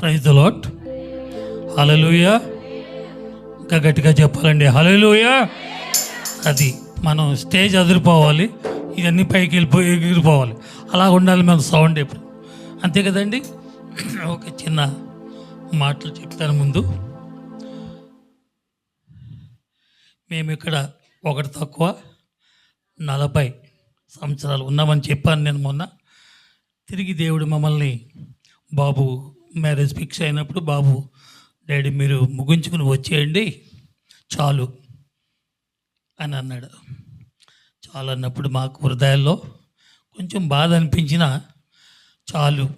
Praise the lot హలలుయ ఇంకా గట్టిగా చెప్పాలండి. హలలుయ అది మనం స్టేజ్ అదిరిపోవాలి. ఇవన్నీ పైకి వెళ్ళిపోయి ఎగిరిపోవాలి. అలా ఉండాలి మన సౌండ్ ఎప్పుడు. అంతే కదండి? ఒక చిన్న మాటలు చెప్తాను ముందు. మేము ఇక్కడ ఒకటి తక్కువ నలభై సంవత్సరాలు ఉన్నామని చెప్పాను నేను మొన్న. తిరిగి దేవుడు మమ్మల్ని బాబు మ్యారేజ్ ఫిక్స్ అయినప్పుడు బాబు డాడీ మీరు ముగించుకుని వచ్చేయండి. చాలు. అని అన్నాడు. చాలు అన్నప్పుడు మాకు హృదయాల్లో కొంచెం బాధ అనిపించిన చాలు.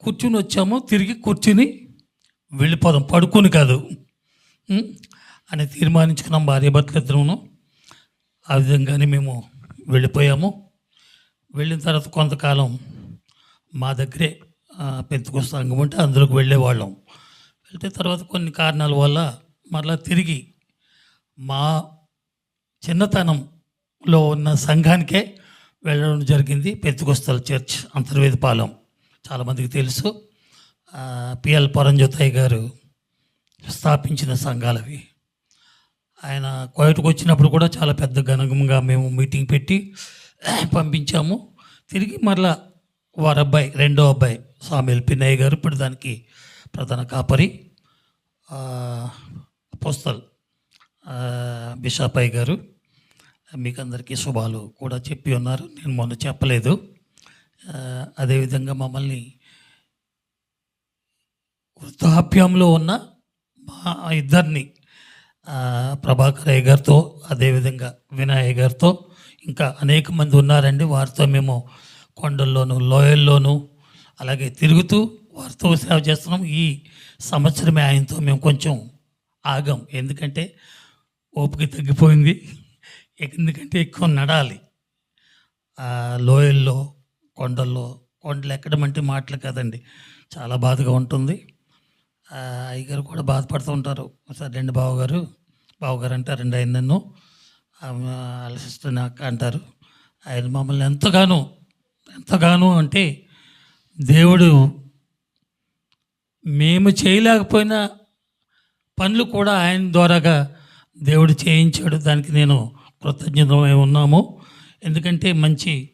కూర్చుని వచ్చాము తిరిగి కూర్చుని వెళ్ళిపోదాం. పడుకొని కాదు. అని తీర్మానించుకున్నాం భార్యాభర్తలు ఇద్దరును ఆ విధంగానే మేము వెళ్ళిపోయాము. వెళ్ళిన తర్వాత కొంతకాలం మా దగ్గరే పెంచుకు సంఘం ఉంటే అందులోకి వెళ్ళేవాళ్ళం. వెళ్తే తర్వాత కొన్ని కారణాల వల్ల మరలా తిరిగి మా చిన్నతనంలో ఉన్న సంఘానికే వెళ్ళడం జరిగింది పెంతుకొస్తల చర్చ్ అంతర్వేదిపాలెం చాలామందికి తెలుసు. పిఎల్ పరంజ్యోతయ్య గారు స్థాపించిన సంఘాలవి ఆయన కోయటకు వచ్చినప్పుడు కూడా చాలా పెద్ద ఘనంగా మేము మీటింగ్ పెట్టి పంపించాము. తిరిగి మరలా వారబ్బాయి రెండో అబ్బాయి స్వామి పిన్నయ్య గారు ఇప్పుడు దానికి ప్రధాన కాపరి. పోస్తల్ బిషాపయ్య గారు మీకు అందరికీ శుభాలు కూడా చెప్పి ఉన్నారు. నేను మొన్న చెప్పలేదు. అదేవిధంగా మమ్మల్ని వృద్ధాప్యంలో ఉన్న మా ఇద్దరిని ప్రభాకరయ్య గారితో అదేవిధంగా వినాయక్ గారితో ఇంకా అనేక మంది ఉన్నారండి. వారితో మేము కొండల్లోనూ లోయల్లోనూ అలాగే తిరుగుతూ వారితో సేవ చేస్తున్నాం. ఈ సంవత్సరమే ఆయనతో మేము కొంచెం ఆగాం. ఎందుకంటే ఓపిక తగ్గిపోయింది. ఎందుకంటే ఎక్కువ నడాలి. లోయల్లో కొండల్లో కొండలు ఎక్కడం అంటే మాటలు కదండి. చాలా బాధగా ఉంటుంది. అయ్యగారు కూడా బాధపడుతూ ఉంటారు. సార్ రెండు బావగారు. బావగారు అంటారు రెండు ఆయన నన్ను. ఆమె వాళ్ళ అంటారు. ఆయన మమ్మల్ని ఎంతగానో ఎంతగానో అంటే దేవుడు మేము చేయలేకపోయినా పనులు కూడా ఆయన ద్వారాగా దేవుడు చేయించాడు. దానికి నేను కృతజ్ఞతమై ఉన్నాము. ఎందుకంటే మంచి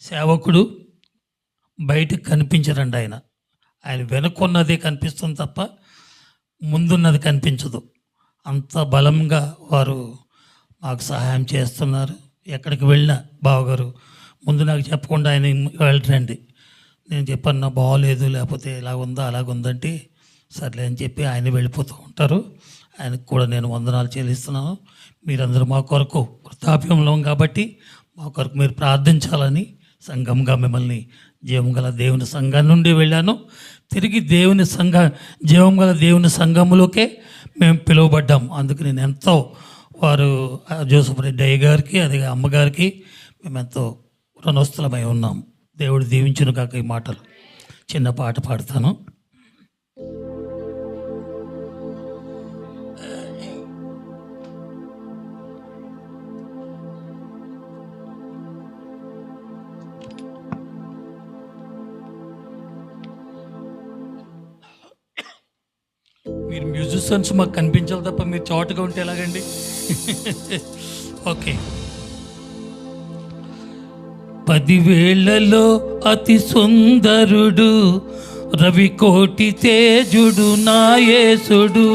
సేవకుడు బయటకు కనిపించరండి ఆయన. ఆయన వెనుకున్నదే కనిపిస్తుంది తప్ప ముందున్నది కనిపించదు. అంత బలంగా వారు మాకు సహాయం చేస్తున్నారు. ఎక్కడికి వెళ్ళినా బావగారు ముందు నాకు చెప్పకుండా ఆయన వెళ్ళరండి నేను చెప్పాను నా బాగోలేదు లేకపోతే ఇలా ఉందా అలాగ ఉందంటే సర్లే అని చెప్పి ఆయన వెళ్ళిపోతూ ఉంటారు. ఆయనకు కూడా నేను వందనాలు చెల్లిస్తున్నాను. మీరందరూ మా కొరకు వృద్ధాప్యంలో కాబట్టి మా కొరకు మీరు ప్రార్థించాలని సంఘంగా మిమ్మల్ని జీవం గల దేవుని సంఘం నుండి వెళ్ళాను. తిరిగి దేవుని సంఘ జీవం గల దేవుని సంఘంలోకే మేము పిలువబడ్డాం. అందుకు నేను ఎంతో వారు జోసఫ్ రెడ్డి అయ్య గారికి అదే అమ్మగారికి మేము ఎంతో రుణస్థలమై ఉన్నాం. దేవుడు దీవించును కాక ఈ మాటలు. చిన్న పాట పాడతాను. మీరు మ్యూజిషియన్స్ మాకు కనిపించాలి తప్ప మీరు చోటుగా ఉంటే ఎలాగండి? ఓకే పదివేళ్ళలో అతి సుందరుడు రవికోటి తేజుడు నాయసుడు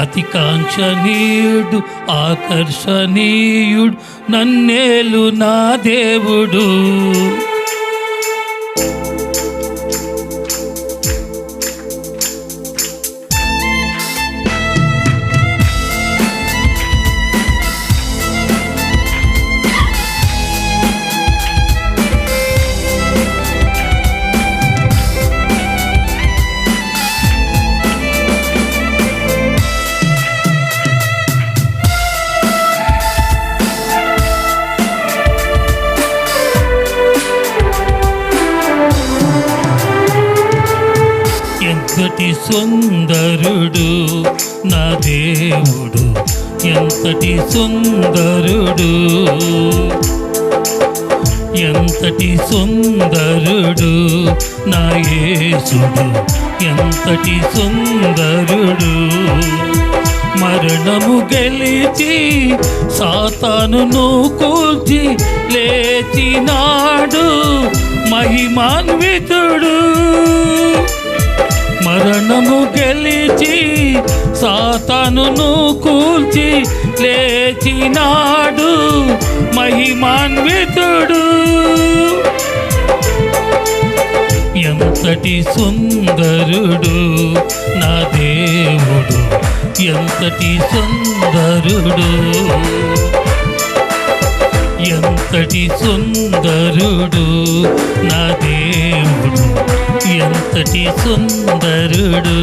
అతి కాంక్షణీయుడు ఆకర్షణీయుడు నన్నేలు నా దేవుడు. సుందరుడు నా దేవుడు ఎంతటి సుందరుడు? ఎంతటి సుందరుడు నా యేసుడు ఎంతటి సుందరుడు? మరణము గెలిచి సాతానును కూల్చి లేచినాడు మహిమాన్వితుడు. గెలిచి సాతానును కూల్చి లేచినాడు మహిమాన్వితుడు. ఎంతటి సుందరుడు నా దేవుడు ఎంతటి సుందరుడు. ఎంతటి సుందరుడు నా దేవుడు ఎంతటి సుందరుడు?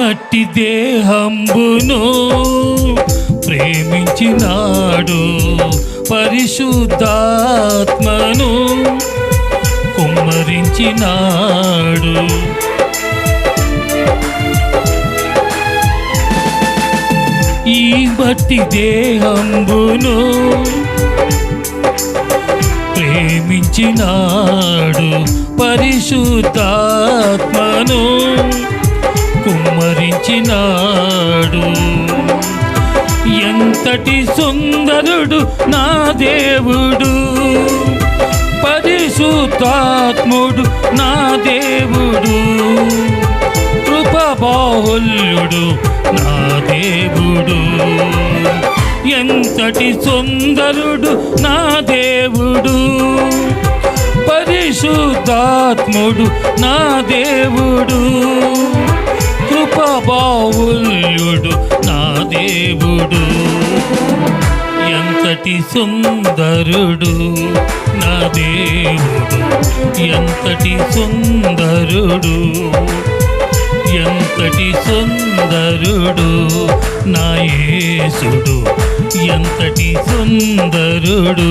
మట్టి దేహంబును ప్రేమించినాడు పరిశుద్ధాత్మను కుమ్మరించినాడు. ఈ మట్టి దేహంబును ప్రేమించినాడు పరిశుద్ధాత్మను నా దేవుడు పరిశుద్ధాత్ముడు నా దేవుడు కృపబాహుల్యుడు నా దేవుడు. ఎంతటి సుందరుడు నా దేవుడు పరిశుద్ధాత్ముడు నా దేవుడు కృపబావుల్యుడు నా దేవుడు. ఎంతటి సుందరుడు నా దేవుడు? ఎంతటి సుందరుడు? ఎంతటి సుందరుడు నా యేసుడు? ఎంతటి సుందరుడు?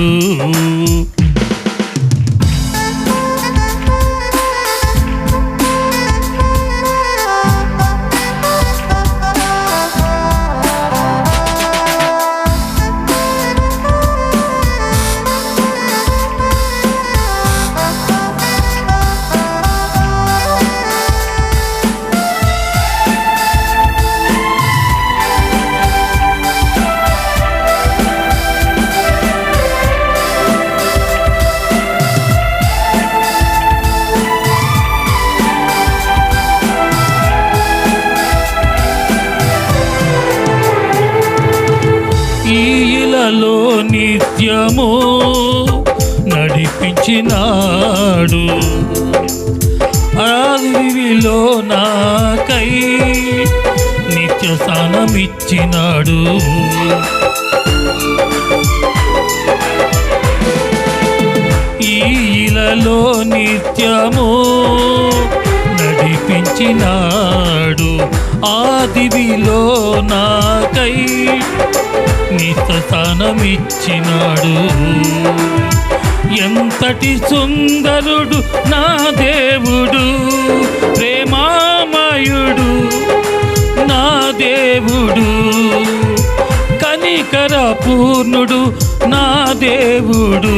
కీలలో నిత్యము నడిపించినాడు. ఆదివిలో నాకై నిత్య స్థానమిచ్చినాడు ఈలలో నిత్యము నడిపించినాడు. ఆదివిలో నాకై నిత్య స్థానమిచ్చినాడు ఎంతటి సుందరుడు నా దేవుడు ప్రేమామయుడు నా దేవుడు. కనికర పూర్ణుడు నా దేవుడు.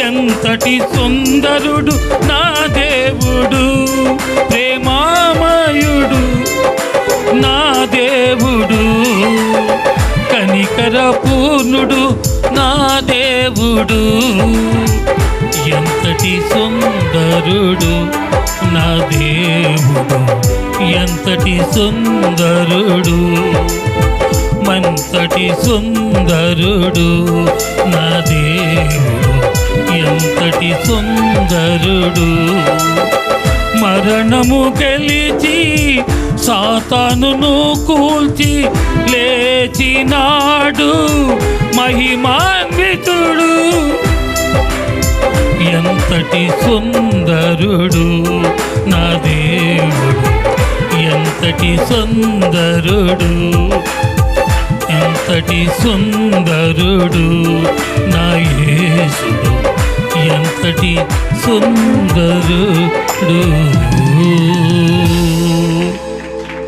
ఎంతటి సుందరుడు నా దేవుడు ప్రేమామయుడు నా దేవుడు కనికర పూర్ణుడు నా దేవుడు. ఎంతటి సుందరుడు నా దేవుడు ఎంతటి సుందరుడు మంతటి సుందరుడు నా దేవుడు ఎంతటి సుందరుడు. మరణము గెలిచి సాతానును కూల్చి లేచినాడు మహిమాన్వితుడు. ఎంతటి సుందరుడు నా దేవుడు. ఎంతటి సుందరుడు ఎంతటి సుందరుడు నా యేసుడు. ఎంతటి సుందరుడు.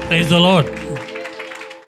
Praise the lord